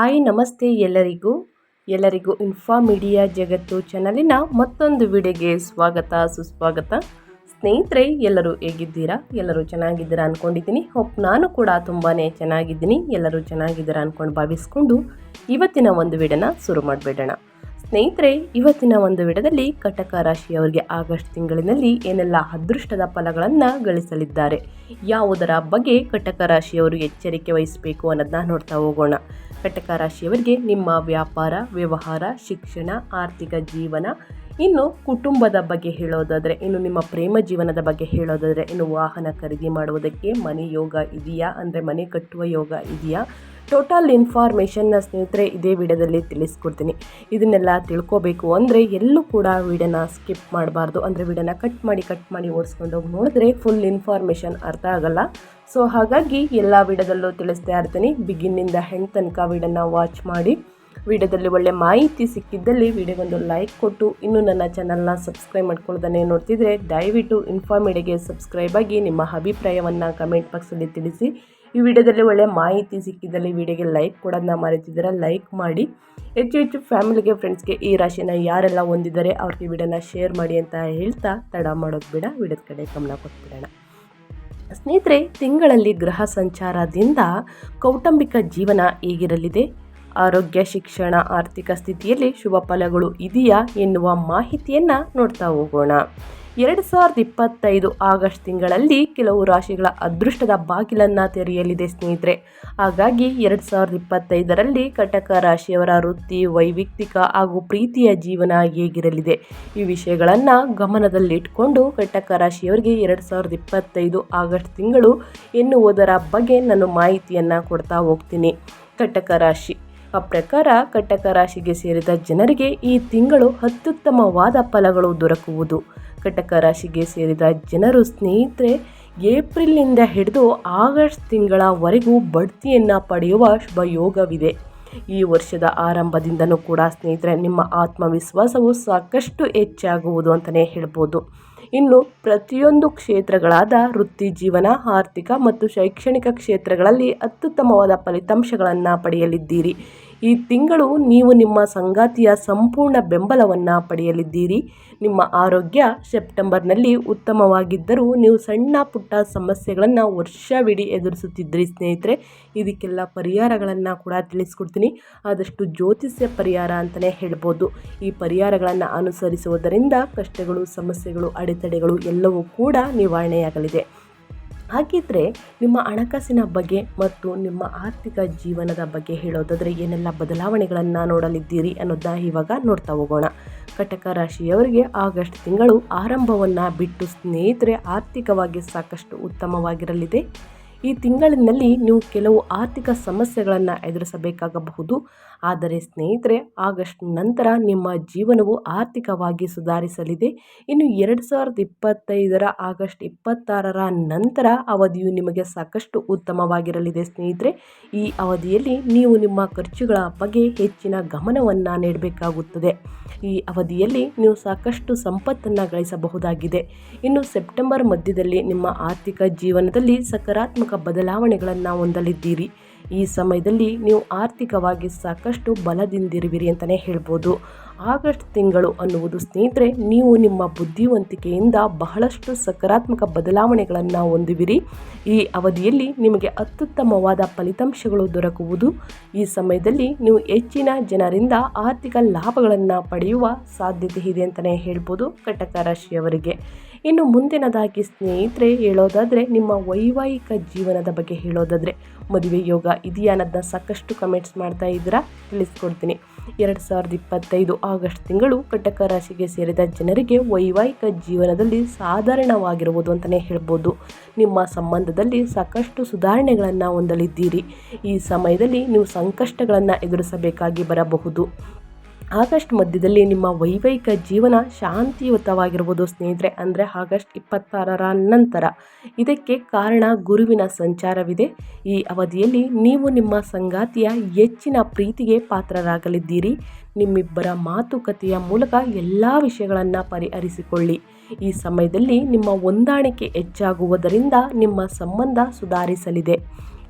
Hi, ನಮಸ್ತೆ ಎಲ್ಲರಿಗೂ. ಎಲ್ಲರಿಗೂ ಇನ್ಫಾ ಮೀಡಿಯಾ ಜಗತ್ತು ಚಾನಲಿನ ಮತ್ತೊಂದು ವಿಡಿಯೋಗೆ ಸ್ವಾಗತ, ಸುಸ್ವಾಗತ. ಸ್ನೇಹಿತರೆ, ಎಲ್ಲರೂ ಹೇಗಿದ್ದೀರಾ? ಎಲ್ಲರೂ ಚೆನ್ನಾಗಿದ್ದೀರಾ ಅಂದ್ಕೊಂಡಿದ್ದೀನಿ ಹೋಪ್ ನಾನು ಕೂಡ ತುಂಬಾ ಚೆನ್ನಾಗಿದ್ದೀನಿ. ಎಲ್ಲರೂ ಚೆನ್ನಾಗಿದ್ದೀರಾ ಅಂದ್ಕೊಂಡು ಭಾವಿಸ್ಕೊಂಡು ಇವತ್ತಿನ ಒಂದು ವಿಡನ ಶುರು ಮಾಡಿಬಿಡೋಣ. ಸ್ನೇಹಿತರೆ, ಇವತ್ತಿನ ಒಂದು ವಿಡದಲ್ಲಿ ಕಟಕ ರಾಶಿಯವರಿಗೆ ಆಗಸ್ಟ್ ತಿಂಗಳಿನಲ್ಲಿ ಏನೆಲ್ಲ ಅದೃಷ್ಟದ ಫಲಗಳನ್ನು ಗಳಿಸಲಿದ್ದಾರೆ, ಯಾವುದರ ಬಗ್ಗೆ ಕಟಕ ರಾಶಿಯವರು ಎಚ್ಚರಿಕೆ ವಹಿಸಬೇಕು ಅನ್ನೋದನ್ನ ನೋಡ್ತಾ ಹೋಗೋಣ. ಕಟಕ ರಾಶಿಯವರಿಗೆ ನಿಮ್ಮ ವ್ಯಾಪಾರ, ವ್ಯವಹಾರ, ಶಿಕ್ಷಣ, ಆರ್ಥಿಕ ಜೀವನ, ಇನ್ನು ಕುಟುಂಬದ ಬಗ್ಗೆ ಹೇಳೋದಾದರೆ, ಇನ್ನು ನಿಮ್ಮ ಪ್ರೇಮ ಜೀವನದ ಬಗ್ಗೆ ಹೇಳೋದಾದರೆ, ಇನ್ನು ವಾಹನ ಖರೀದಿ ಮಾಡುವುದಕ್ಕೆ ಮನೆ ಯೋಗ ಇದೆಯಾ? ಅಂದರೆ ಮನೆ ಕಟ್ಟುವ ಯೋಗ ಇದೆಯಾ? ಟೋಟಲ್ ಇನ್ಫಾರ್ಮೇಷನ್ನ ಸ್ನೇಹಿತರೆ ಇದೇ ವಿಡಿಯೋದಲ್ಲಿ ತಿಳಿಸ್ಕೊಡ್ತೀನಿ. ಇದನ್ನೆಲ್ಲ ತಿಳ್ಕೊಬೇಕು ಅಂದರೆ ಎಲ್ಲೂ ಕೂಡ ವಿಡಿಯೋನ ಸ್ಕಿಪ್ ಮಾಡಬಾರ್ದು. ಅಂದರೆ ವಿಡಿಯೋನ ಕಟ್ ಮಾಡಿ ಕಟ್ ಮಾಡಿ ಓಡಿಸ್ಕೊಂಡು ಹೋಗಿ ನೋಡಿದ್ರೆ ಫುಲ್ ಇನ್ಫಾರ್ಮೇಷನ್ ಅರ್ಥ ಆಗಲ್ಲ. ಸೊ ಹಾಗಾಗಿ ಎಲ್ಲ ವಿಡಿಯೋದಲ್ಲೂ ತಿಳಿಸ್ತಾ ಇರ್ತೀನಿ. ಬಿಗಿನ್ನಿಂದ ಹೆಣ್ಣು ತನಕ ವಿಡಿಯೋನ ವಾಚ್ ಮಾಡಿ, ವಿಡಿಯೋದಲ್ಲಿ ಒಳ್ಳೆ ಮಾಹಿತಿ ಸಿಕ್ಕಿದ್ದಲ್ಲಿ ವಿಡಿಯೋಗೊಂದು ಲೈಕ್ ಕೊಟ್ಟು, ಇನ್ನೂ ನನ್ನ ಚಾನಲ್ನ ಸಬ್ಸ್ಕ್ರೈಬ್ ಮಾಡ್ಕೊಳ್ಳೋದನ್ನೇ ನೋಡ್ತಿದ್ರೆ ದಯವಿಟ್ಟು ಇನ್ಫಾರ್ಮೇಡಿಗೆ ಸಬ್ಸ್ಕ್ರೈಬ್ ಆಗಿ ನಿಮ್ಮ ಅಭಿಪ್ರಾಯವನ್ನು ಕಮೆಂಟ್ ಬಾಕ್ಸಲ್ಲಿ ತಿಳಿಸಿ. ಈ ವಿಡಿಯೋದಲ್ಲಿ ಒಳ್ಳೆ ಮಾಹಿತಿ ಸಿಕ್ಕಿದ್ದಲ್ಲಿ ವಿಡಿಯೋಗೆ ಲೈಕ್ ಕೊಡೋದನ್ನ ಮರೆತಿದ್ದೀರ, ಲೈಕ್ ಮಾಡಿ. ಹೆಚ್ಚು ಹೆಚ್ಚು ಫ್ಯಾಮಿಲಿಗೆ, ಫ್ರೆಂಡ್ಸ್ಗೆ ಈ ರಾಶಿನ ಯಾರೆಲ್ಲ ಹೊಂದಿದ್ದಾರೆ ಅವ್ರಿಗೆ ವಿಡಿಯೋನ ಶೇರ್ ಮಾಡಿ ಅಂತ ಹೇಳ್ತಾ ತಡ ಮಾಡೋದು ಬೇಡ, ವಿಡಿಯೋದ ಕಡೆ ಗಮನ ಕೊಟ್ಬಿಡೋಣ. ಸ್ನೇಹಿತರೆ, ತಿಂಗಳಲ್ಲಿ ಗ್ರಹ ಸಂಚಾರದಿಂದ ಕೌಟುಂಬಿಕ ಜೀವನ ಹೇಗಿರಲಿದೆ? ಆರೋಗ್ಯ, ಶಿಕ್ಷಣ, ಆರ್ಥಿಕ ಸ್ಥಿತಿಯಲ್ಲಿ ಶುಭ ಫಲಗಳು ಇದೆಯಾ ಎನ್ನುವ ಮಾಹಿತಿಯನ್ನು ನೋಡ್ತಾ ಹೋಗೋಣ. ಎರಡು ಸಾವಿರದ ಇಪ್ಪತ್ತೈದು ಆಗಸ್ಟ್ ತಿಂಗಳಲ್ಲಿ ಕೆಲವು ರಾಶಿಗಳ ಅದೃಷ್ಟದ ಬಾಗಿಲನ್ನು ತೆರೆಯಲಿದೆ ಸ್ನೇಹಿತರೆ. ಹಾಗಾಗಿ ಎರಡು ಸಾವಿರದ ಇಪ್ಪತ್ತೈದರಲ್ಲಿ ಕಟಕ ರಾಶಿಯವರ ವೃತ್ತಿ ವೈಯಕ್ತಿಕ ಹಾಗೂ ಪ್ರೀತಿಯ ಜೀವನ ಹೇಗಿರಲಿದೆ? ಈ ವಿಷಯಗಳನ್ನು ಗಮನದಲ್ಲಿಟ್ಟುಕೊಂಡು ಕಟಕ ರಾಶಿಯವರಿಗೆ ಎರಡು ಸಾವಿರದ ಇಪ್ಪತ್ತೈದು ಆಗಸ್ಟ್ ತಿಂಗಳು ಎನ್ನುವುದರ ಬಗ್ಗೆ ನಾನು ಮಾಹಿತಿಯನ್ನು ಕೊಡ್ತಾ ಹೋಗ್ತೀನಿ. ಕಟಕ ರಾಶಿ. ಆ ಪ್ರಕಾರ ಕಟಕ ರಾಶಿಗೆ ಸೇರಿದ ಜನರಿಗೆ ಈ ತಿಂಗಳು ಅತ್ಯುತ್ತಮವಾದ ಫಲಗಳು ದೊರಕುವುದು. ಕಟಕ ರಾಶಿಗೆ ಸೇರಿದ ಜನರು ಸ್ನೇಹಿತರೆ, ಏಪ್ರಿಲ್ನಿಂದ ಹಿಡಿದು ಆಗಸ್ಟ್ ತಿಂಗಳವರೆಗೂ ಬಡ್ತಿಯನ್ನು ಪಡೆಯುವ ಶುಭ ಯೋಗವಿದೆ ಈ ವರ್ಷದ ಆರಂಭದಿಂದನೂ ಕೂಡ ಸ್ನೇಹಿತರೆ, ನಿಮ್ಮ ಆತ್ಮವಿಶ್ವಾಸವು ಸಾಕಷ್ಟು ಹೆಚ್ಚಾಗುವುದು ಅಂತಲೇ ಹೇಳ್ಬೋದು. ಇನ್ನು ಪ್ರತಿಯೊಂದು ಕ್ಷೇತ್ರಗಳಾದ ವೃತ್ತಿ ಜೀವನ, ಆರ್ಥಿಕ ಮತ್ತು ಶೈಕ್ಷಣಿಕ ಕ್ಷೇತ್ರಗಳಲ್ಲಿ ಅತ್ಯುತ್ತಮವಾದ ಫಲಿತಾಂಶಗಳನ್ನು ಪಡೆಯಲಿದ್ದೀರಿ. ಈ ತಿಂಗಳು ನೀವು ನಿಮ್ಮ ಸಂಗಾತಿಯ ಸಂಪೂರ್ಣ ಬೆಂಬಲವನ್ನು ಪಡೆಯಲಿದ್ದೀರಿ. ನಿಮ್ಮ ಆರೋಗ್ಯ ಸೆಪ್ಟೆಂಬರ್ನಲ್ಲಿ ಉತ್ತಮವಾಗಿದ್ದರೂ ನೀವು ಸಣ್ಣ ಪುಟ್ಟ ಸಮಸ್ಯೆಗಳನ್ನು ವರ್ಷವಿಡೀ ಎದುರಿಸುತ್ತಿದ್ದಿರಿ ಸ್ನೇಹಿತರೆ. ಇದಕ್ಕೆಲ್ಲ ಪರಿಹಾರಗಳನ್ನು ಕೂಡ ತಿಳಿಸ್ಕೊಡ್ತೀನಿ. ಆದಷ್ಟು ಜ್ಯೋತಿಷ್ಯ ಪರಿಹಾರ ಅಂತಲೇ ಹೇಳ್ಬೋದು. ಈ ಪರಿಹಾರಗಳನ್ನು ಅನುಸರಿಸುವುದರಿಂದ ಕಷ್ಟಗಳು, ಸಮಸ್ಯೆಗಳು, ಅಡೆತಡೆಗಳು ಎಲ್ಲವೂ ಕೂಡ ನಿವಾರಣೆಯಾಗಲಿದೆ. ಹಾಗಿದ್ದರೆ ನಿಮ್ಮ ಹಣಕಾಸಿನ ಬಗ್ಗೆ ಮತ್ತು ನಿಮ್ಮ ಆರ್ಥಿಕ ಜೀವನದ ಬಗ್ಗೆ ಹೇಳೋದಾದರೆ ಏನೆಲ್ಲ ಬದಲಾವಣೆಗಳನ್ನು ನೋಡಲಿದ್ದೀರಿ ಅನ್ನೋದನ್ನ ಇವಾಗ ನೋಡ್ತಾ ಹೋಗೋಣ. ಕಟಕ ರಾಶಿಯವರಿಗೆ ಆಗಸ್ಟ್ ತಿಂಗಳು ಆರಂಭವನ್ನು ಬಿಟ್ಟು ಸ್ನೇಹಿತರೆ ಆರ್ಥಿಕವಾಗಿ ಸಾಕಷ್ಟು ಉತ್ತಮವಾಗಿರಲಿದೆ. ಈ ತಿಂಗಳಿನಲ್ಲಿ ನೀವು ಕೆಲವು ಆರ್ಥಿಕ ಸಮಸ್ಯೆಗಳನ್ನು ಎದುರಿಸಬೇಕಾಗಬಹುದು. ಆದರೆ ಸ್ನೇಹಿತರೆ, ಆಗಸ್ಟ್ ನಂತರ ನಿಮ್ಮ ಜೀವನವು ಆರ್ಥಿಕವಾಗಿ ಸುಧಾರಿಸಲಿದೆ. ಇನ್ನು ಎರಡು ಸಾವಿರದ ಇಪ್ಪತ್ತೈದರ ಆಗಸ್ಟ್ ಇಪ್ಪತ್ತಾರರ ನಂತರ ಅವಧಿಯು ನಿಮಗೆ ಸಾಕಷ್ಟು ಉತ್ತಮವಾಗಿರಲಿದೆ ಸ್ನೇಹಿತರೆ. ಈ ಅವಧಿಯಲ್ಲಿ ನೀವು ನಿಮ್ಮ ಖರ್ಚುಗಳ ಬಗ್ಗೆ ಹೆಚ್ಚಿನ ಗಮನವನ್ನು ನೀಡಬೇಕಾಗುತ್ತದೆ. ಈ ಅವಧಿಯಲ್ಲಿ ನೀವು ಸಾಕಷ್ಟು ಸಂಪತ್ತನ್ನು ಗಳಿಸಬಹುದಾಗಿದೆ. ಇನ್ನು ಸೆಪ್ಟೆಂಬರ್ ಮಧ್ಯದಲ್ಲಿ ನಿಮ್ಮ ಆರ್ಥಿಕ ಜೀವನದಲ್ಲಿ ಸಕಾರಾತ್ಮಕ ಬದಲಾವಣೆಗಳನ್ನು ಹೊಂದಲಿದ್ದೀರಿ. ಈ ಸಮಯದಲ್ಲಿ ನೀವು ಆರ್ಥಿಕವಾಗಿ ಸಾಕಷ್ಟು ಬಲದಿಂದಿರುವಿರಿ ಅಂತಲೇ ಹೇಳ್ಬೋದು. ಆಗಸ್ಟ್ ತಿಂಗಳು ಅನ್ನುವುದು ಸ್ನೇಹಿತರೆ, ನೀವು ನಿಮ್ಮ ಬುದ್ಧಿವಂತಿಕೆಯಿಂದ ಬಹಳಷ್ಟು ಸಕಾರಾತ್ಮಕ ಬದಲಾವಣೆಗಳನ್ನು ಹೊಂದುವಿರಿ. ಈ ಅವಧಿಯಲ್ಲಿ ನಿಮಗೆ ಅತ್ಯುತ್ತಮವಾದ ಫಲಿತಾಂಶಗಳು ದೊರಕುವುದು. ಈ ಸಮಯದಲ್ಲಿ ನೀವು ಹೆಚ್ಚಿನ ಜನರಿಂದ ಆರ್ಥಿಕ ಲಾಭಗಳನ್ನು ಪಡೆಯುವ ಸಾಧ್ಯತೆ ಇದೆ ಅಂತಲೇ ಹೇಳ್ಬೋದು ಕಟಕ ರಾಶಿಯವರಿಗೆ. ಇನ್ನು ಮುಂದಿನದಾಗಿ ಸ್ನೇಹಿತರೆ, ಹೇಳೋದಾದರೆ ನಿಮ್ಮ ವೈವಾಹಿಕ ಜೀವನದ ಬಗ್ಗೆ ಹೇಳೋದಾದರೆ ಮದುವೆ ಯೋಗ ಇದೆಯಾ ಅನ್ನೋದನ್ನ ಸಾಕಷ್ಟು ಕಮೆಂಟ್ಸ್ ಮಾಡ್ತಾ ಇದ್ದೀರಾ? ತಿಳಿಸ್ಕೊಡ್ತೀನಿ. ಎರಡು ಸಾವಿರದ ಇಪ್ಪತ್ತೈದು ಆಗಸ್ಟ್ ತಿಂಗಳು ಕಟಕ ರಾಶಿಗೆ ಸೇರಿದ ಜನರಿಗೆ ವೈವಾಹಿಕ ಜೀವನದಲ್ಲಿ ಸಾಧಾರಣವಾಗಿರುವುದು ಅಂತಲೇ ಹೇಳ್ಬೋದು. ನಿಮ್ಮ ಸಂಬಂಧದಲ್ಲಿ ಸಾಕಷ್ಟು ಸುಧಾರಣೆಗಳನ್ನು ಹೊಂದಲಿದ್ದೀರಿ. ಈ ಸಮಯದಲ್ಲಿ ನೀವು ಸಂಕಷ್ಟಗಳನ್ನು ಎದುರಿಸಬೇಕಾಗಿ ಬರಬಹುದು. ಆಗಸ್ಟ್ ಮಧ್ಯದಲ್ಲಿ ನಿಮ್ಮ ವೈವಾಹಿಕ ಜೀವನ ಶಾಂತಿಯುತವಾಗಿರ್ಬೋದು ಸ್ನೇಹಿತರೆ. ಅಂದರೆ ಆಗಸ್ಟ್ ಇಪ್ಪತ್ತಾರರ ನಂತರ. ಇದಕ್ಕೆ ಕಾರಣ ಗುರುವಿನ ಸಂಚಾರವಿದೆ. ಈ ಅವಧಿಯಲ್ಲಿ ನೀವು ನಿಮ್ಮ ಸಂಗಾತಿಯ ಹೆಚ್ಚಿನ ಪ್ರೀತಿಗೆ ಪಾತ್ರರಾಗಲಿದ್ದೀರಿ. ನಿಮ್ಮಿಬ್ಬರ ಮಾತುಕತೆಯ ಮೂಲಕ ಎಲ್ಲ ವಿಷಯಗಳನ್ನು ಪರಿಹರಿಸಿಕೊಳ್ಳಿ. ಈ ಸಮಯದಲ್ಲಿ ನಿಮ್ಮ ಹೊಂದಾಣಿಕೆ ಹೆಚ್ಚಾಗುವುದರಿಂದ ನಿಮ್ಮ ಸಂಬಂಧ ಸುಧಾರಿಸಲಿದೆ.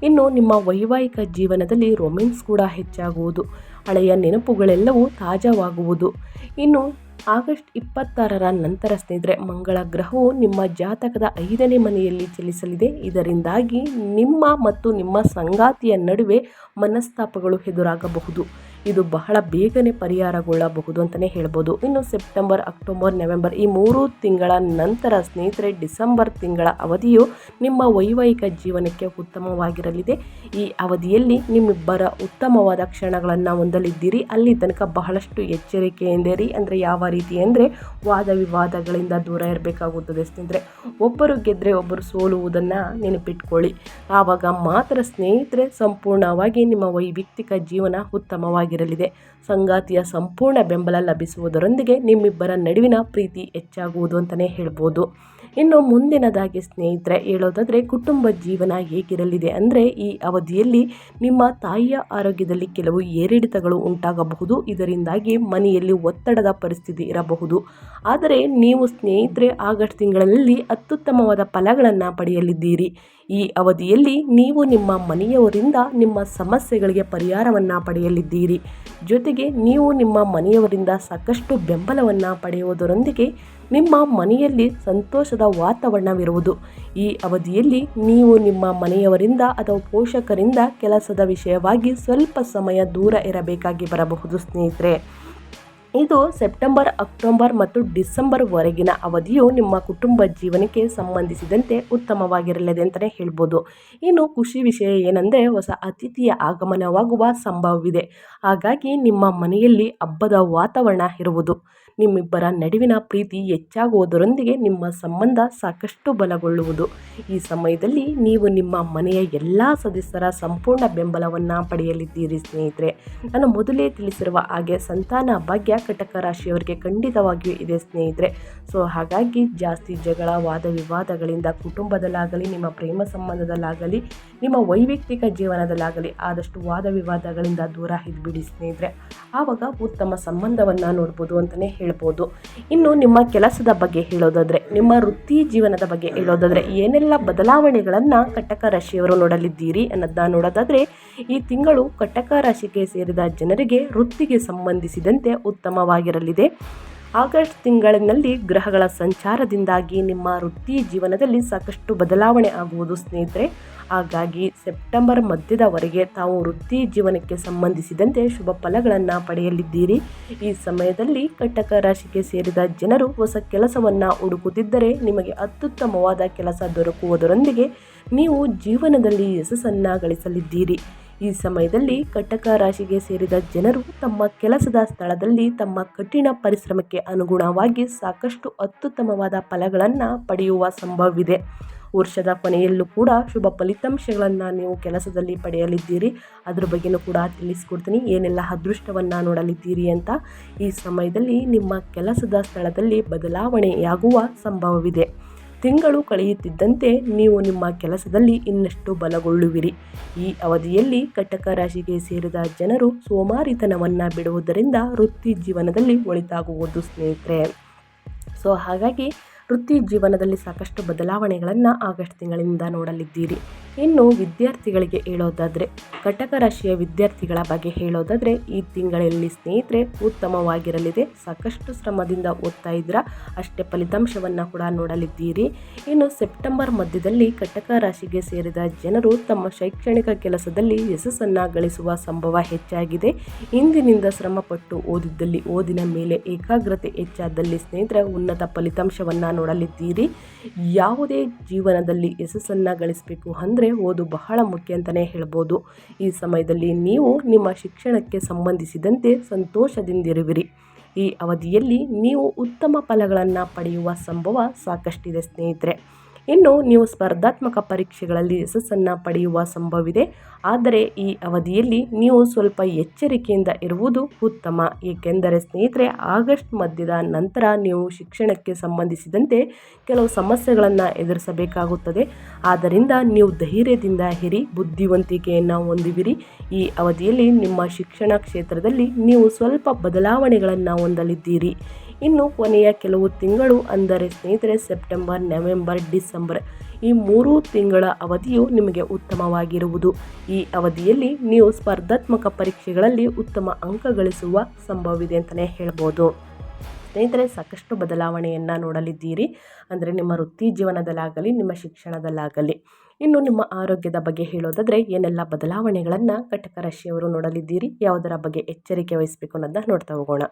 ಇನ್ನು ನಿಮ್ಮ ವೈವಾಹಿಕ ಜೀವನದಲ್ಲಿ ರೊಮ್ಯಾನ್ಸ್ ಕೂಡ ಹೆಚ್ಚಾಗುವುದು. ಹಳೆಯ ನೆನಪುಗಳೆಲ್ಲವೂ ತಾಜಾವಾಗುವುದು. ಇನ್ನು ಆಗಸ್ಟ್ ಇಪ್ಪತ್ತಾರರ ನಂತರ ಸ್ನೇಹಿತರೆ, ಮಂಗಳ ಗ್ರಹವು ನಿಮ್ಮ ಜಾತಕದ ಐದನೇ ಮನೆಯಲ್ಲಿ ಚಲಿಸಲಿದೆ. ಇದರಿಂದಾಗಿ ನಿಮ್ಮ ಮತ್ತು ನಿಮ್ಮ ಸಂಗಾತಿಯ ನಡುವೆ ಮನಸ್ತಾಪಗಳು ಎದುರಾಗಬಹುದು. ಇದು ಬಹಳ ಬೇಗನೆ ಪರಿಹಾರಗೊಳ್ಳಬಹುದು ಅಂತಲೇ ಹೇಳ್ಬೋದು. ಇನ್ನು ಸೆಪ್ಟೆಂಬರ್, ಅಕ್ಟೋಬರ್, ನವೆಂಬರ್ ಈ ಮೂರು ತಿಂಗಳ ನಂತರ ಸ್ನೇಹಿತರೆ ಡಿಸೆಂಬರ್ ತಿಂಗಳ ಅವಧಿಯು ನಿಮ್ಮ ವೈವಾಹಿಕ ಜೀವನಕ್ಕೆ ಉತ್ತಮವಾಗಿರಲಿದೆ. ಈ ಅವಧಿಯಲ್ಲಿ ನಿಮ್ಮಿಬ್ಬರ ಉತ್ತಮವಾದ ಕ್ಷಣಗಳನ್ನು ಹೊಂದಲಿದ್ದೀರಿ. ಅಲ್ಲಿ ತನಕ ಬಹಳಷ್ಟು ಎಚ್ಚರಿಕೆಯಿಂದಿರಿ ಅಂದರೆ ಯಾವ ರೀತಿ ಅಂದರೆ ವಾದ ವಿವಾದಗಳಿಂದ ದೂರ ಇರಬೇಕಾಗುತ್ತದೆ ಸ್ನೇಹಿತರೆ. ಒಬ್ಬರು ಗೆದ್ದರೆ ಒಬ್ಬರು ಸೋಲುವುದನ್ನು ನೆನಪಿಟ್ಕೊಳ್ಳಿ. ಆವಾಗ ಮಾತ್ರ ಸ್ನೇಹಿತರೆ ಸಂಪೂರ್ಣವಾಗಿ ನಿಮ್ಮ ವೈಯಕ್ತಿಕ ಜೀವನ ಉತ್ತಮವಾಗಿರಲಿದೆ ಸಂಗಾತಿಯ ಸಂಪೂರ್ಣ ಬೆಂಬಲ ಲಭಿಸುವುದರೊಂದಿಗೆ ನಿಮ್ಮಿಬ್ಬರ ನಡುವಿನ ಪ್ರೀತಿ ಹೆಚ್ಚಾಗುವುದು ಅಂತಲೇ ಹೇಳ್ಬೋದು. ಇನ್ನು ಮುಂದಿನದಾಗಿ ಸ್ನೇಹಿತರೆ, ಹೇಳೋದಾದರೆ ಕುಟುಂಬ ಜೀವನ ಹೇಗಿರಲಿದೆ ಅಂದರೆ ಈ ಅವಧಿಯಲ್ಲಿ ನಿಮ್ಮ ತಾಯಿಯ ಆರೋಗ್ಯದಲ್ಲಿ ಕೆಲವು ಏರಿಳಿತಗಳು ಉಂಟಾಗಬಹುದು. ಇದರಿಂದಾಗಿ ಮನೆಯಲ್ಲಿ ಒತ್ತಡದ ಪರಿಸ್ಥಿತಿ ಇರಬಹುದು. ಆದರೆ ನೀವು ಸ್ನೇಹಿತರೆ, ಆಗಸ್ಟ್ ತಿಂಗಳಲ್ಲಿ ಅತ್ಯುತ್ತಮವಾದ ಫಲಗಳನ್ನು ಪಡೆಯಲಿದ್ದೀರಿ. ಈ ಅವಧಿಯಲ್ಲಿ ನೀವು ನಿಮ್ಮ ಮನೆಯವರಿಂದ ನಿಮ್ಮ ಸಮಸ್ಯೆಗಳಿಗೆ ಪರಿಹಾರವನ್ನು ಪಡೆಯಲಿದ್ದೀರಿ. ಜೊತೆಗೆ ನೀವು ನಿಮ್ಮ ಮನೆಯವರಿಂದ ಸಾಕಷ್ಟು ಬೆಂಬಲವನ್ನು ಪಡೆಯುವುದರೊಂದಿಗೆ ನಿಮ್ಮ ಮನೆಯಲ್ಲಿ ಸಂತೋಷದ ವಾತಾವರಣವಿರುವುದು. ಈ ಅವಧಿಯಲ್ಲಿ ನೀವು ನಿಮ್ಮ ಮನೆಯವರಿಂದ ಅಥವಾ ಪೋಷಕರಿಂದ ಕೆಲಸದ ವಿಷಯವಾಗಿ ಸ್ವಲ್ಪ ಸಮಯ ದೂರ ಇರಬೇಕಾಗಿ ಬರಬಹುದು ಸ್ನೇಹಿತರೆ. ಇದು ಸೆಪ್ಟೆಂಬರ್, ಅಕ್ಟೋಬರ್ ಮತ್ತು ಡಿಸೆಂಬರ್ವರೆಗಿನ ಅವಧಿಯು ನಿಮ್ಮ ಕುಟುಂಬ ಜೀವನಕ್ಕೆ ಸಂಬಂಧಿಸಿದಂತೆ ಉತ್ತಮವಾಗಿರಲಿದೆ ಅಂತಲೇ ಹೇಳ್ಬೋದು. ಇನ್ನು ಖುಷಿ ವಿಷಯ ಏನಂದರೆ ಹೊಸ ಅತಿಥಿಯ ಆಗಮನವಾಗುವ ಸಂಭವವಿದೆ. ಹಾಗಾಗಿ ನಿಮ್ಮ ಮನೆಯಲ್ಲಿ ಹಬ್ಬದ ವಾತಾವರಣ ಇರುವುದು. ನಿಮ್ಮಿಬ್ಬರ ನಡುವಿನ ಪ್ರೀತಿ ಹೆಚ್ಚಾಗುವುದರೊಂದಿಗೆ ನಿಮ್ಮ ಸಂಬಂಧ ಸಾಕಷ್ಟು ಬಲಗೊಳ್ಳುವುದು. ಈ ಸಮಯದಲ್ಲಿ ನೀವು ನಿಮ್ಮ ಮನೆಯ ಎಲ್ಲ ಸದಸ್ಯರ ಸಂಪೂರ್ಣ ಬೆಂಬಲವನ್ನು ಪಡೆಯಲಿದ್ದೀರಿ ಸ್ನೇಹಿತರೆ. ನಾನು ಮೊದಲೇ ತಿಳಿಸಿರುವ ಹಾಗೆ ಸಂತಾನ ಭಾಗ್ಯ ಕಟಕ ರಾಶಿಯವರಿಗೆ ಖಂಡಿತವಾಗಿಯೂ ಇದೆ ಸ್ನೇಹಿತರೆ. ಸೊ, ಹಾಗಾಗಿ ಜಾಸ್ತಿ ಜಗಳ ವಾದ ವಿವಾದಗಳಿಂದ ಕುಟುಂಬದಲ್ಲಾಗಲಿ, ನಿಮ್ಮ ಪ್ರೇಮ ಸಂಬಂಧದಲ್ಲಾಗಲಿ, ನಿಮ್ಮ ವೈಯಕ್ತಿಕ ಜೀವನದಲ್ಲಾಗಲಿ ಆದಷ್ಟು ವಾದ ವಿವಾದಗಳಿಂದ ದೂರ ಇದ್ಬಿಡಿ ಸ್ನೇಹಿತರೆ. ಆವಾಗ ಉತ್ತಮ ಸಂಬಂಧವನ್ನು ನೋಡ್ಬೋದು ಅಂತಲೇ ಹೇಳ್ಬೋದು. ಇನ್ನು ನಿಮ್ಮ ಕೆಲಸದ ಬಗ್ಗೆ ಹೇಳೋದಾದರೆ, ನಿಮ್ಮ ವೃತ್ತಿ ಜೀವನದ ಬಗ್ಗೆ ಹೇಳೋದಾದರೆ, ಏನೆಲ್ಲ ಬದಲಾವಣೆಗಳನ್ನು ಕಟಕ ರಾಶಿಯವರು ನೋಡಲಿದ್ದೀರಿ ಅನ್ನೋದನ್ನ ನೋಡೋದಾದರೆ, ಈ ತಿಂಗಳು ಕಟಕ ರಾಶಿಗೆ ಸೇರಿದ ಜನರಿಗೆ ವೃತ್ತಿಗೆ ಸಂಬಂಧಿಸಿದಂತೆ ಉತ್ತಮವಾಗಿರಲಿದೆ. ಆಗಸ್ಟ್ ತಿಂಗಳಿನಲ್ಲಿ ಗ್ರಹಗಳ ಸಂಚಾರದಿಂದಾಗಿ ನಿಮ್ಮ ವೃತ್ತಿ ಜೀವನದಲ್ಲಿ ಸಾಕಷ್ಟು ಬದಲಾವಣೆ ಆಗುವುದು ಸ್ನೇಹಿತರೆ. ಹಾಗಾಗಿ ಸೆಪ್ಟೆಂಬರ್ ಮಧ್ಯದವರೆಗೆ ತಾವು ವೃತ್ತಿ ಜೀವನಕ್ಕೆ ಸಂಬಂಧಿಸಿದಂತೆ ಶುಭ ಫಲಗಳನ್ನು ಪಡೆಯಲಿದ್ದೀರಿ. ಈ ಸಮಯದಲ್ಲಿ ಕಟಕ ರಾಶಿಗೆ ಸೇರಿದ ಜನರು ಹೊಸ ಕೆಲಸವನ್ನು ಹುಡುಕುತ್ತಿದ್ದರೆ ನಿಮಗೆ ಅತ್ಯುತ್ತಮವಾದ ಕೆಲಸ ದೊರಕುವುದರೊಂದಿಗೆ ನೀವು ಜೀವನದಲ್ಲಿ ಯಶಸ್ಸನ್ನು ಗಳಿಸಲಿದ್ದೀರಿ. ಈ ಸಮಯದಲ್ಲಿ ಕಟಕ ರಾಶಿಗೆ ಸೇರಿದ ಜನರು ತಮ್ಮ ಕೆಲಸದ ಸ್ಥಳದಲ್ಲಿ ತಮ್ಮ ಕಠಿಣ ಪರಿಶ್ರಮಕ್ಕೆ ಅನುಗುಣವಾಗಿ ಸಾಕಷ್ಟು ಅತ್ಯುತ್ತಮವಾದ ಫಲಗಳನ್ನು ಪಡೆಯುವ ಸಂಭವವಿದೆ. ವರ್ಷದ ಕೊನೆಯಲ್ಲೂ ಕೂಡ ಶುಭ ಫಲಿತಾಂಶಗಳನ್ನು ನೀವು ಕೆಲಸದಲ್ಲಿ ಪಡೆಯಲಿದ್ದೀರಿ. ಅದ್ರ ಬಗ್ಗೆಯೂ ಕೂಡ ತಿಳಿಸ್ಕೊಡ್ತೀನಿ. ಏನೆಲ್ಲ ಅದೃಷ್ಟವನ್ನು ನೋಡಲಿದ್ದೀರಿ ಅಂತ ಈ ಸಮಯದಲ್ಲಿ ನಿಮ್ಮ ಕೆಲಸದ ಸ್ಥಳದಲ್ಲಿ ಬದಲಾವಣೆಯಾಗುವ ಸಂಭವವಿದೆ. ತಿಂಗಳು ಕಳೆಯುತ್ತಿದ್ದಂತೆ ನೀವು ನಿಮ್ಮ ಕೆಲಸದಲ್ಲಿ ಇನ್ನಷ್ಟು ಬಲಗೊಳ್ಳುವಿರಿ. ಈ ಅವಧಿಯಲ್ಲಿ ಕಟಕ ರಾಶಿಗೆ ಸೇರಿದ ಜನರು ಸೋಮಾರಿತನವನ್ನು ಬಿಡುವುದರಿಂದ ವೃತ್ತಿ ಜೀವನದಲ್ಲಿ ಒಳಿತಾಗುವುದು ಸ್ನೇಹಿತರೆ. ಸೊ ಹಾಗಾಗಿ ವೃತ್ತಿ ಜೀವನದಲ್ಲಿ ಸಾಕಷ್ಟು ಬದಲಾವಣೆಗಳನ್ನು ಆಗಸ್ಟ್ ತಿಂಗಳಿಂದ ನೋಡಲಿದ್ದೀರಿ. ಇನ್ನು ವಿದ್ಯಾರ್ಥಿಗಳಿಗೆ ಹೇಳೋದಾದರೆ ಕಟಕ ರಾಶಿಯ ವಿದ್ಯಾರ್ಥಿಗಳ ಬಗ್ಗೆ ಹೇಳೋದಾದರೆ, ಈ ತಿಂಗಳಲ್ಲಿ ಸ್ನೇಹಿತರೆ ಉತ್ತಮವಾಗಿರಲಿದೆ. ಸಾಕಷ್ಟು ಶ್ರಮದಿಂದ ಓದ್ತಾ ಇದ್ದೀರಾ ಅಷ್ಟೇ ಫಲಿತಾಂಶವನ್ನು ಕೂಡ ನೋಡಲಿದ್ದೀರಿ. ಇನ್ನು ಸೆಪ್ಟೆಂಬರ್ ಮಧ್ಯದಲ್ಲಿ ಕಟಕ ರಾಶಿಗೆ ಸೇರಿದ ಜನರು ತಮ್ಮ ಶೈಕ್ಷಣಿಕ ಕೆಲಸದಲ್ಲಿ ಯಶಸ್ಸನ್ನು ಗಳಿಸುವ ಸಂಭವ ಹೆಚ್ಚಾಗಿದೆ. ಇಂದಿನಿಂದ ಶ್ರಮಪಟ್ಟು ಓದಿದ್ದಲ್ಲಿ ಓದಿನ ಮೇಲೆ ಏಕಾಗ್ರತೆ ಹೆಚ್ಚಾದಲ್ಲಿ ಸ್ನೇಹಿತರೆ ಉನ್ನತ ಫಲಿತಾಂಶವನ್ನು ನೋಡಲಿದ್ದೀರಿ. ಯಾವುದೇ ಜೀವನದಲ್ಲಿ ಯಶಸ್ಸನ್ನು ಗಳಿಸಬೇಕು ಅಂದರೆ ಓದು ಬಹಳ ಮುಖ್ಯ ಅಂತಲೇ ಹೇಳ್ಬೋದು. ಈ ಸಮಯದಲ್ಲಿ ನೀವು ನಿಮ್ಮ ಶಿಕ್ಷಣಕ್ಕೆ ಸಂಬಂಧಿಸಿದಂತೆ ಸಂತೋಷದಿಂದಿರುವಿರಿ. ಈ ಅವಧಿಯಲ್ಲಿ ನೀವು ಉತ್ತಮ ಫಲಗಳನ್ನು ಪಡೆಯುವ ಸಂಭವ ಸಾಕಷ್ಟಿದೆ ಸ್ನೇಹಿತರೆ. ಇನ್ನು ನೀವು ಸ್ಪರ್ಧಾತ್ಮಕ ಪರೀಕ್ಷೆಗಳಲ್ಲಿ ಯಶಸ್ಸನ್ನು ಪಡೆಯುವ ಸಂಭವವಿದೆ. ಆದರೆ ಈ ಅವಧಿಯಲ್ಲಿ ನೀವು ಸ್ವಲ್ಪ ಎಚ್ಚರಿಕೆಯಿಂದ ಇರುವುದು ಉತ್ತಮ. ಏಕೆಂದರೆ ಸ್ನೇಹಿತರೆ, ಆಗಸ್ಟ್ ಮಧ್ಯದ ನಂತರ ನೀವು ಶಿಕ್ಷಣಕ್ಕೆ ಸಂಬಂಧಿಸಿದಂತೆ ಕೆಲವು ಸಮಸ್ಯೆಗಳನ್ನು ಎದುರಿಸಬೇಕಾಗುತ್ತದೆ. ಆದ್ದರಿಂದ ನೀವು ಧೈರ್ಯದಿಂದ ಹಿರಿ ಬುದ್ಧಿವಂತಿಕೆಯನ್ನು ಹೊಂದಿವಿರಿ. ಈ ಅವಧಿಯಲ್ಲಿ ನಿಮ್ಮ ಶಿಕ್ಷಣ ಕ್ಷೇತ್ರದಲ್ಲಿ ನೀವು ಸ್ವಲ್ಪ ಬದಲಾವಣೆಗಳನ್ನು ಹೊಂದಲಿದ್ದೀರಿ. ಇನ್ನು ಕೊನೆಯ ಕೆಲವು ತಿಂಗಳು, ಅಂದರೆ ಸ್ನೇಹಿತರೆ ಸೆಪ್ಟೆಂಬರ್, ನವೆಂಬರ್, ಡಿಸೆಂಬರ್, ಈ ಮೂರು ತಿಂಗಳ ಅವಧಿಯು ನಿಮಗೆ ಉತ್ತಮವಾಗಿರುವುದು. ಈ ಅವಧಿಯಲ್ಲಿ ನೀವು ಸ್ಪರ್ಧಾತ್ಮಕ ಪರೀಕ್ಷೆಗಳಲ್ಲಿ ಉತ್ತಮ ಅಂಕ ಗಳಿಸುವ ಸಂಭವವಿದೆ ಅಂತಲೇ ಹೇಳ್ಬೋದು. ಸ್ನೇಹಿತರೆ, ಸಾಕಷ್ಟು ಬದಲಾವಣೆಯನ್ನು ನೋಡಲಿದ್ದೀರಿ. ಅಂದರೆ ನಿಮ್ಮ ವೃತ್ತಿ ಜೀವನದಲ್ಲಾಗಲಿ, ನಿಮ್ಮ ಶಿಕ್ಷಣದಲ್ಲಾಗಲಿ. ಇನ್ನು ನಿಮ್ಮ ಆರೋಗ್ಯದ ಬಗ್ಗೆ ಹೇಳೋದಾದರೆ, ಏನೆಲ್ಲ ಬದಲಾವಣೆಗಳನ್ನು ಕಟಕ ರಾಶಿಯವರು ನೋಡಲಿದ್ದೀರಿ? ಯಾವುದರ ಬಗ್ಗೆ ಎಚ್ಚರಿಕೆ ವಹಿಸಬೇಕು ಅನ್ನೋದನ್ನ ನೋಡ್ತಾ ಹೋಗೋಣ.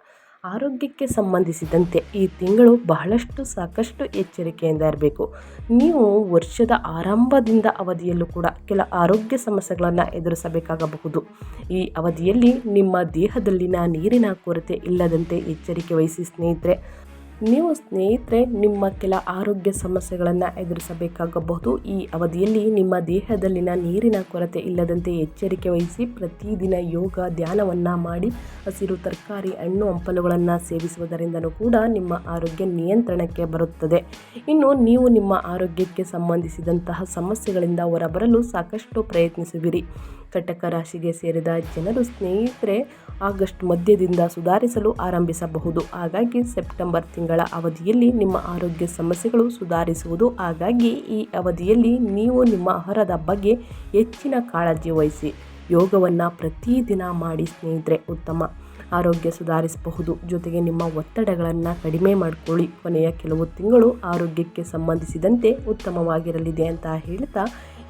ಆರೋಗ್ಯಕ್ಕೆ ಸಂಬಂಧಿಸಿದಂತೆ ಈ ತಿಂಗಳು ಬಹಳಷ್ಟು ಸಾಕಷ್ಟು ಎಚ್ಚರಿಕೆಯಿಂದ ಇರಬೇಕು. ನೀವು ವರ್ಷದ ಆರಂಭದಿಂದ ಅವಧಿಯಲ್ಲೂ ಕೂಡ ಕೆಲ ಆರೋಗ್ಯ ಸಮಸ್ಯೆಗಳನ್ನು ಎದುರಿಸಬೇಕಾಗಬಹುದು. ಈ ಅವಧಿಯಲ್ಲಿ ನಿಮ್ಮ ದೇಹದಲ್ಲಿನ ನೀರಿನ ಕೊರತೆ ಇಲ್ಲದಂತೆ ಎಚ್ಚರಿಕೆ ವಹಿಸಿ ಸ್ನೇಹಿತರೆ. ನೀವು ಸ್ನೇಹಿತರೆ, ನಿಮ್ಮ ಕೆಲ ಆರೋಗ್ಯ ಸಮಸ್ಯೆಗಳನ್ನು ಎದುರಿಸಬೇಕಾಗಬಹುದು. ಈ ಅವಧಿಯಲ್ಲಿ ನಿಮ್ಮ ದೇಹದಲ್ಲಿನ ನೀರಿನ ಕೊರತೆ ಇಲ್ಲದಂತೆ ಎಚ್ಚರಿಕೆ ವಹಿಸಿ, ಪ್ರತಿದಿನ ಯೋಗ, ಧ್ಯಾನವನ್ನು ಮಾಡಿ, ಹಸಿರು ತರಕಾರಿ, ಹಣ್ಣು, ಹಂಪಲುಗಳನ್ನು ಸೇವಿಸುವುದರಿಂದಲೂ ಕೂಡ ನಿಮ್ಮ ಆರೋಗ್ಯ ನಿಯಂತ್ರಣಕ್ಕೆ ಬರುತ್ತದೆ. ಇನ್ನು ನೀವು ನಿಮ್ಮ ಆರೋಗ್ಯಕ್ಕೆ ಸಂಬಂಧಿಸಿದಂತಹ ಸಮಸ್ಯೆಗಳಿಂದ ಹೊರಬರಲು ಸಾಕಷ್ಟು ಪ್ರಯತ್ನಿಸುವಿರಿ. ಕಟಕ ರಾಶಿಗೆ ಸೇರಿದ ಜನರು ಸ್ನೇಹಿತರೆ ಆಗಸ್ಟ್ ಮಧ್ಯದಿಂದ ಸುಧಾರಿಸಲು ಆರಂಭಿಸಬಹುದು. ಹಾಗಾಗಿ ಸೆಪ್ಟೆಂಬರ್ ತಿಂಗಳ ಅವಧಿಯಲ್ಲಿ ನಿಮ್ಮ ಆರೋಗ್ಯ ಸಮಸ್ಯೆಗಳು ಸುಧಾರಿಸುವುದು. ಹಾಗಾಗಿ ಈ ಅವಧಿಯಲ್ಲಿ ನೀವು ನಿಮ್ಮ ಆಹಾರದ ಬಗ್ಗೆ ಹೆಚ್ಚಿನ ಕಾಳಜಿ ವಹಿಸಿ. ಯೋಗವನ್ನು ಪ್ರತಿದಿನ ಮಾಡಿ ಸ್ನೇಹಿತರೆ, ಉತ್ತಮ. ಆರೋಗ್ಯ ಸುಧಾರಿಸಬಹುದು. ಜೊತೆಗೆ ನಿಮ್ಮ ಒತ್ತಡಗಳನ್ನು ಕಡಿಮೆ ಮಾಡಿಕೊಳ್ಳಿ. ಕೊನೆಯ ಕೆಲವು ತಿಂಗಳು ಆರೋಗ್ಯಕ್ಕೆ ಸಂಬಂಧಿಸಿದಂತೆ ಉತ್ತಮವಾಗಿರಲಿದೆ ಅಂತ ಹೇಳ್ತಾ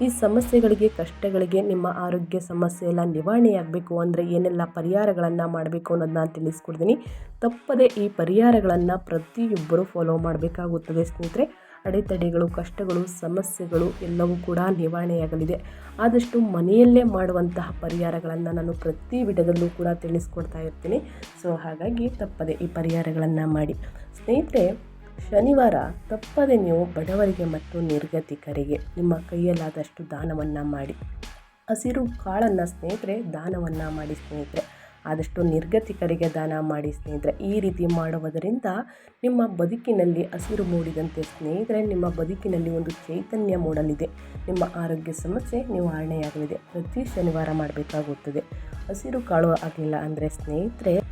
ಈ ಸಮಸ್ಯೆಗಳಿಗೆ, ಕಷ್ಟಗಳಿಗೆ ನಿಮ್ಮ ಆರೋಗ್ಯ ಸಮಸ್ಯೆ ಎಲ್ಲ ನಿವಾರಣೆಯಾಗಬೇಕು ಅಂದರೆ ಏನೆಲ್ಲ ಪರಿಹಾರಗಳನ್ನು ಮಾಡಬೇಕು ಅನ್ನೋದನ್ನ ತಿಳಿಸ್ಕೊಡ್ತೀನಿ. ತಪ್ಪದೆ ಈ ಪರಿಹಾರಗಳನ್ನು ಪ್ರತಿಯೊಬ್ಬರು ಫಾಲೋ ಮಾಡಬೇಕಾಗುತ್ತದೆ ಸ್ನೇಹಿತರೆ. ಅಡೆತಡೆಗಳು, ಕಷ್ಟಗಳು, ಸಮಸ್ಯೆಗಳು ಎಲ್ಲವೂ ಕೂಡ ನಿವಾರಣೆಯಾಗಲಿದೆ ಆದಷ್ಟು ಮನೆಯಲ್ಲೇ ಮಾಡುವಂತಹ ಪರಿಹಾರಗಳನ್ನು ನಾನು ಪ್ರತಿ ವಿಧದಲ್ಲೂ ಕೂಡ ತಿಳಿಸ್ಕೊಡ್ತಾ ಇರ್ತೀನಿ. ಸೊ ಹಾಗಾಗಿ ತಪ್ಪದೆ ಈ ಪರಿಹಾರಗಳನ್ನು ಮಾಡಿ. ಸ್ನೇಹಿತರೆ ಶನಿವಾರ ತಪ್ಪದೆ ನೀವು ಬಡವರಿಗೆ ಮತ್ತು ನಿರ್ಗತಿಕರಿಗೆ ನಿಮ್ಮ ಕೈಯಲ್ಲಾದಷ್ಟು ದಾನವನ್ನು ಮಾಡಿ. ಹಸಿರು ಕಾಳನ್ನು ಸ್ನೇಹಿತರೆ, ದಾನವನ್ನು ಮಾಡಿ ಸ್ನೇಹಿತರೆ. ಆದಷ್ಟು ನಿರ್ಗತಿಕರಿಗೆ ದಾನ ಮಾಡಿ ಸ್ನೇಹಿತರೆ. ಈ ರೀತಿ ಮಾಡುವುದರಿಂದ ನಿಮ್ಮ ಬದುಕಿನಲ್ಲಿ ಹಸಿರು ಮೂಡಿದಂತೆ ಸ್ನೇಹಿತರೆ, ನಿಮ್ಮ ಬದುಕಿನಲ್ಲಿ ಒಂದು ಚೈತನ್ಯ ಮೂಡಲಿದೆ. ನಿಮ್ಮ ಆರೋಗ್ಯ ಸಮಸ್ಯೆ ನಿವಾರಣೆಯಾಗಲಿದೆ. ಪ್ರತಿ ಶನಿವಾರ ಮಾಡಬೇಕಾಗುತ್ತದೆ. ಹಸಿರು ಕಾಳು ಆಗಲಿಲ್ಲ ಅಂದರೆ ಸ್ನೇಹಿತರೆ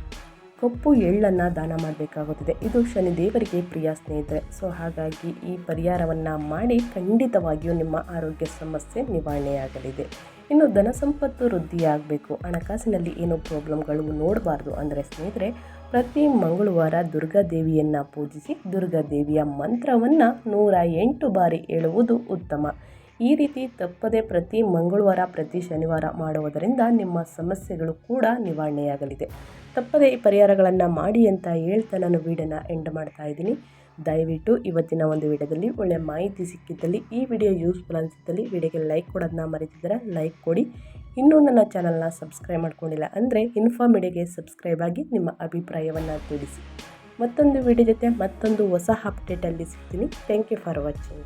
ಕಪ್ಪು ಎಳ್ಳನ್ನು ದಾನ ಮಾಡಬೇಕಾಗುತ್ತದೆ. ಇದು ಶನಿ ದೇವರಿಗೆ ಪ್ರಿಯ ಸ್ನೇಹಿತರೆ. ಸೊ, ಹಾಗಾಗಿ ಈ ಪರಿಹಾರವನ್ನು ಮಾಡಿ ಖಂಡಿತವಾಗಿಯೂ ನಿಮ್ಮ ಆರೋಗ್ಯ ಸಮಸ್ಯೆ ನಿವಾರಣೆಯಾಗಲಿದೆ. ಇನ್ನು ಧನ ಸಂಪತ್ತು ವೃದ್ಧಿಯಾಗಬೇಕು ಹಣಕಾಸಿನಲ್ಲಿ ಏನು ಪ್ರಾಬ್ಲಮ್ಗಳು ನೋಡಬಾರ್ದು ಅಂದರೆ ಸ್ನೇಹಿತರೆ, ಪ್ರತಿ ಮಂಗಳವಾರ ದುರ್ಗಾ ದೇವಿಯನ್ನು ಪೂಜಿಸಿ ದುರ್ಗಾದೇವಿಯ ಮಂತ್ರವನ್ನು ನೂರ ಎಂಟು ಬಾರಿ ಹೇಳುವುದು ಉತ್ತಮ. ಈ ರೀತಿ ತಪ್ಪದೆ ಪ್ರತಿ ಮಂಗಳವಾರ, ಪ್ರತಿ ಶನಿವಾರ ಮಾಡುವುದರಿಂದ ನಿಮ್ಮ ಸಮಸ್ಯೆಗಳು ಕೂಡ ನಿವಾರಣೆಯಾಗಲಿದೆ. ತಪ್ಪದೆ ಈ ಪರಿಹಾರಗಳನ್ನು ಮಾಡಿ ಅಂತ ಹೇಳ್ತಾ ನಾನು ವೀಡಿಯೋನ ಎಂಡ್ ಮಾಡ್ತಾ ಇದ್ದೀನಿ. ದಯವಿಟ್ಟು ಇವತ್ತಿನ ಒಂದು ವಿಡಿಯೋದಲ್ಲಿ ಒಳ್ಳೆಯ ಮಾಹಿತಿ ಸಿಕ್ಕಿದ್ದಲ್ಲಿ, ಈ ವಿಡಿಯೋ ಯೂಸ್ಫುಲ್ ಅನಿಸಿದ್ದಲ್ಲಿ ವಿಡಿಯೋಗೆ ಲೈಕ್ ಕೊಡೋದನ್ನ ಮರಿತಿದ್ದೀರಾ, ಲೈಕ್ ಕೊಡಿ. ಇನ್ನೂ ನನ್ನ ಚಾನಲ್ನ ಸಬ್ಸ್ಕ್ರೈಬ್ ಮಾಡ್ಕೊಂಡಿಲ್ಲ ಅಂದರೆ ಇನ್ಫಾರ್ಮಿಡಿಯಾಗೆ ಸಬ್ಸ್ಕ್ರೈಬ್ ಆಗಿ ನಿಮ್ಮ ಅಭಿಪ್ರಾಯವನ್ನು ತಿಳಿಸಿ. ಮತ್ತೊಂದು ವಿಡಿಯೋ ಜೊತೆ ಮತ್ತೊಂದು ಹೊಸ ಅಪ್ಡೇಟಲ್ಲಿ ಸಿಗ್ತೀನಿ. Thank you for watching.